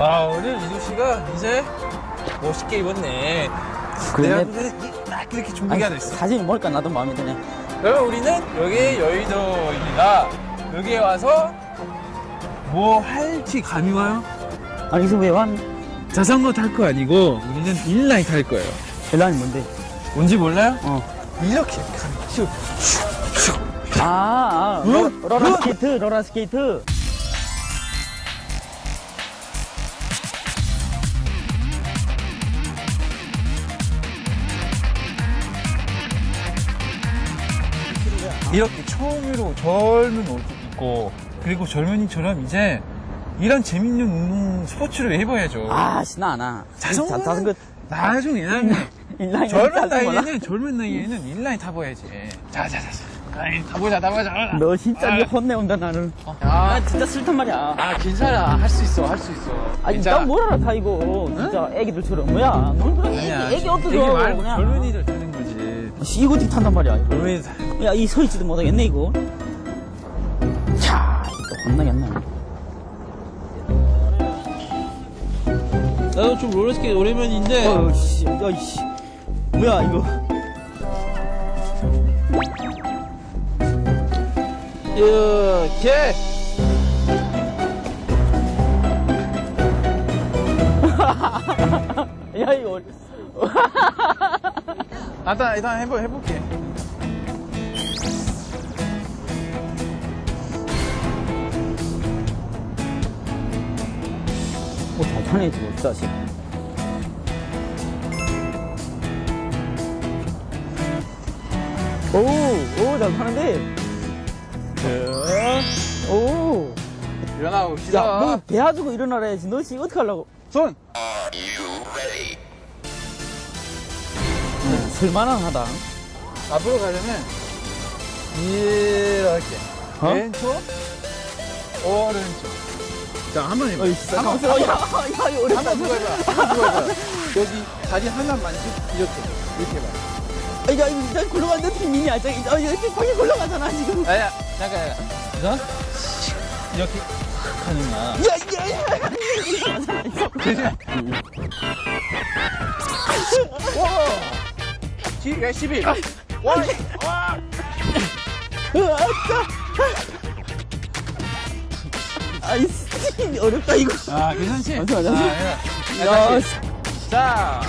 아, 오늘 이두 씨가 이제 멋있게 입었네. 그 내가 내- 근데 이- 딱 이렇게 준비가 아니, 됐어. 사진이 뭘까 나도 마음에 드네. 그럼 우리는 여기 여의도입니다. 여기에 와서 뭐 할지 감이 와요? 아니, 이거 왜 왔니? 자전거 탈 거 아니고 우리는 인라인 탈 거예요. 벨라니 뭔데? 뭔지 몰라요? 어. 이렇게 슉, 슉, 슉. 아, 아 응? 로, 로라 응? 스케이트, 로라 스케이트. 이렇게 처음으로 젊은 옷 입고 그리고 젊은이처럼 이제 이런 재밌는 운동 스포츠를 해봐야죠. 아, 신나, 안 와. 자전거는. 나중에 나중에 인라인 젊은? 나이에는 젊은 나이에는 인라인 타봐야지. 자자자자. 아이 타보자 타보자. 너 진짜 아. 니 혼내온다, 나는. 야. 아, 진짜 싫단 말이야. 아 괜찮아 할 수 있어 할 수 있어. 아니, 괜찮아. 난뭘 알아, 다 이거. 진짜 애기들처럼. 뭐야? 넌 그런 애기, 어떻게 애기 말고 그냥. 젊은이들 타는. 씨, 이거 어떻게 탄단 말이야. 야, 이 서있지도 못하겠네, 이거. 자, 이거 혼나겠네. 나도 좀 롤러스케이트 오랜만인데. 어우, 씨, 야, 씨. 뭐야, 이거. 이렇게. 야, 이거. 아, 일단 일단 해보 해볼게. 뭐, 잘 타네, 지금, 씨. 오, 오, 잘 타는데. 오. 일어나 봅시다. 야, 너 배 아주고 일어나라야지. 너 씨, 어떻게 하려고? 손. 쓸만하다. 앞으로 가려면 이렇게 어? 왼쪽 오른쪽 자 한 번 해봐 어이. 한번 야, 야, 이거 어렵다. 한번 누가 해봐 한번 누가 해봐 여기 다리 하나만 이렇게 이렇게 해봐 아, 야, 이거 진짜 굴러가는데 어떻게 미니 알자? 아, 이렇게 방에 굴러가잖아, 지금. 야, 야야 잠깐 잠깐 이렇게 하는 거야 야, 야. 조심 와 12, 12 와, 와. 아이, 씨, 어렵다, 이거. 아 괜찮지? 잠시만, 잠시만. 아, 야, 야, 씨. 자,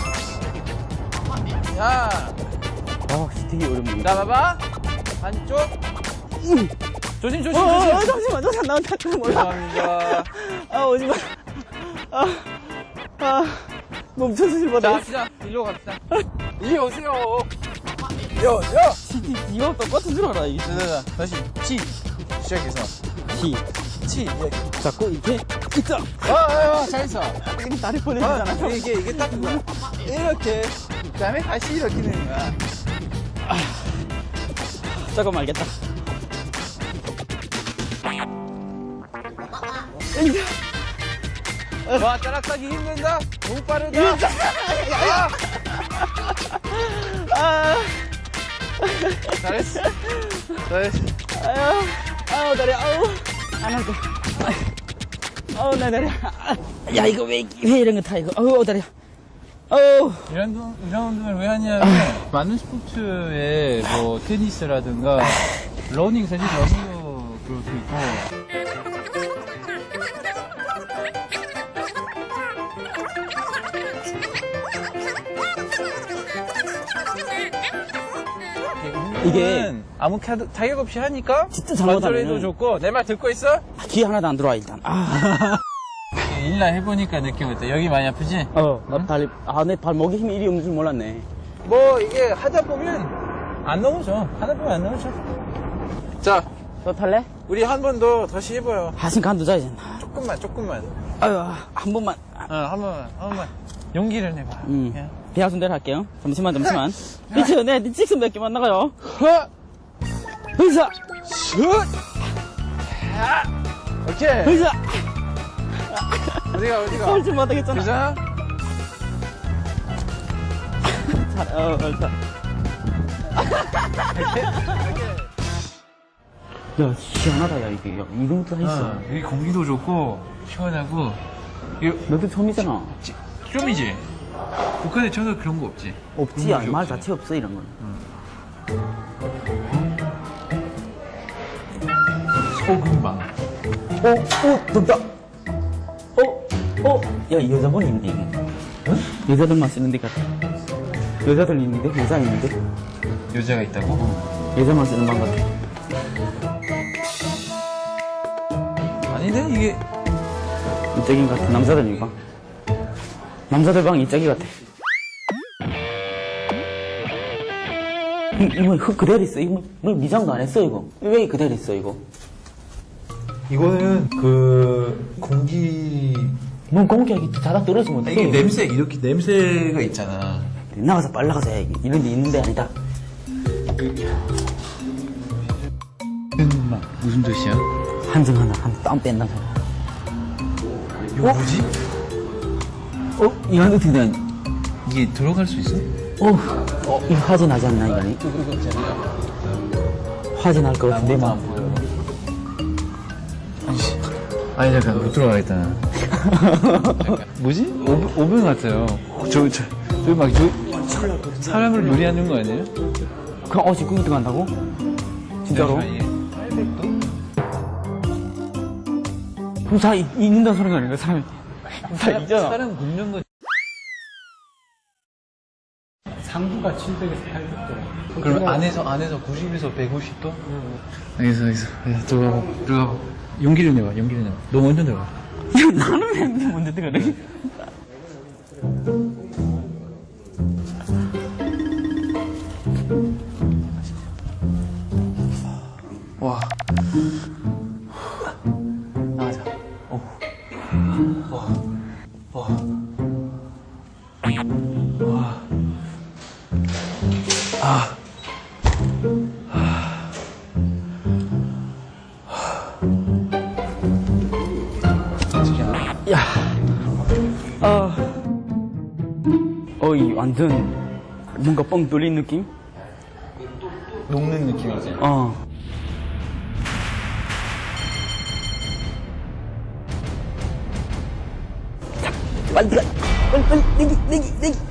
야, 아, 씨, 되게 어렵네. 나 봐봐. 한쪽. 조심, 조심, 어, 어, 어, 조심. 잠시만, 너 잠깐, 잠깐, 몰라. 죄송합니다. 아, 오지 마. 아, 아, 멈춰서 자, 실버다. 갑시다. 일로 갑시다. 이리 오세요. 이리 오세요. 이거 똑같은 줄 알아, 이게. 자, 자, 자, 다시. 치. 시작해서. 히. 치. 이렇게. 자꾸 이렇게, 있어. 아, 아, 아, 잘했어. 이렇게 다리 아, 보내주잖아. 이게, 이게 딱 그거야. 이렇게. 그 다음에 다시 이렇게 되는 거야. 잠깐만, 알겠다. 와, 따라가기 힘든다. 너무 빠르다. 야, 아, 잘했어. 잘했어. 아유, 아우, 다리, 아우. 안 할게. 아우, 나 다리. 야, 이거 왜, 왜 이런 거 타, 이거. 아우, 다리. 아우. 이런 운동, 이런 운동을 왜 하냐면 많은 스포츠에 뭐 테니스라든가 러닝 사실 러닝도 그럴 수 있고 이게 아무 카드, 자격 없이 하니까 진짜 잘못하면은 관절에도 좋고 내 말 듣고 있어? 귀 하나도 안 들어와, 일단. 아. 일라 해보니까 느낌 어때? 여기 많이 아프지? 어, 나 발이, 아, 내 발목에 힘이 이리 없는 줄 몰랐네. 뭐 이게 하다 보면 안 넘어져 하다 보면 안 넘어져 자너 탈래? 우리 한 번 더 다시 해봐요 하신 간두자, 이제. 조금만 조금만 아유, 한 번만. 어, 한 번만, 한 번만. 용기를 내봐. 음. 야. 배아순 대로 할게요. 잠시만, 잠시만. 내, 네 찍스 몇 개만 나가요. 허! 의사! 슛! 야! 오케이. 의사! 어디가, 어디가? 헐좀 못하겠잖아. 그자? 잘, 어, 의사. 야, 시원하다, 야, 이게. 야, 이거부터 다 있어. 어, 여기 공기도 좋고, 시원하고, 이거 너도 처음이잖아. 지- 좀이지? 북한에 전혀 그런 거 없지? 없지, 아니, 말 자체 없어, 이런 건. 소금빵. 어, 어, 덥다. 어, 어. 야, 이 여자분 있는데, 이게. 응? 여자들만 쓰는 데 같아. 여자들 있는데? 여자 있는데? 여자가 있다고? 여자만 쓰는 방 같아. 아니네, 이게. 이쪽인 것 같아. 남자들 방. 남자들 방 이쪽이 같아. 이- 이거 흙 그대로 있어. 이거 물 미장도 안 했어, 이거. 왜 그대로 있어, 이거? 이거는 그 공기 뭔 공기하기 자다 떨어지면 어떡해. 이게 냄새, 이렇게 냄새가 있잖아. 나가서 빨리 나가서 해야지. 이런 데 있는 데 아니다. 음, 무슨 뜻이야? 한정 하나, 한땀 뺀다. 이거 뭐지? 어? 이거 어떻게 된? 이게 들어갈 수 있어? 어, 어, 이거 화재 나지 않나, 이거니? 화재 날 것 같은데, 막. 보여. 아니, 아니 잠깐 못 들어가겠다. 뭐지? 오븐, 같아요. 저, 저, 저기 막, 저, 사람을 요리하는 거 아니에요? 그럼 어제 구이 들어간다고? 진짜로? 잠시만, 이게 800도? 그럼 다 이- 있는다는 소리가 아닌가, 사람이? 다 있잖아. 사람 굽는 거. 상부가 700에서 800도. 그럼 안에서, 안에서 90에서 150도? 알겠어, 알겠어. 야, 들어가, 들어가. 용기를 내봐, 용기를 내봐. 너 먼저 들어가. 야, 나는 왜 먼저 들어가 와. 와. 와. 아. 야. 아. 어이, 완전, 뭔가 뻥 뚫린 느낌? 녹는 느낌이지. 어. 자, 빨리 가. 빨리, 빨리, 내기, 내기, 내기.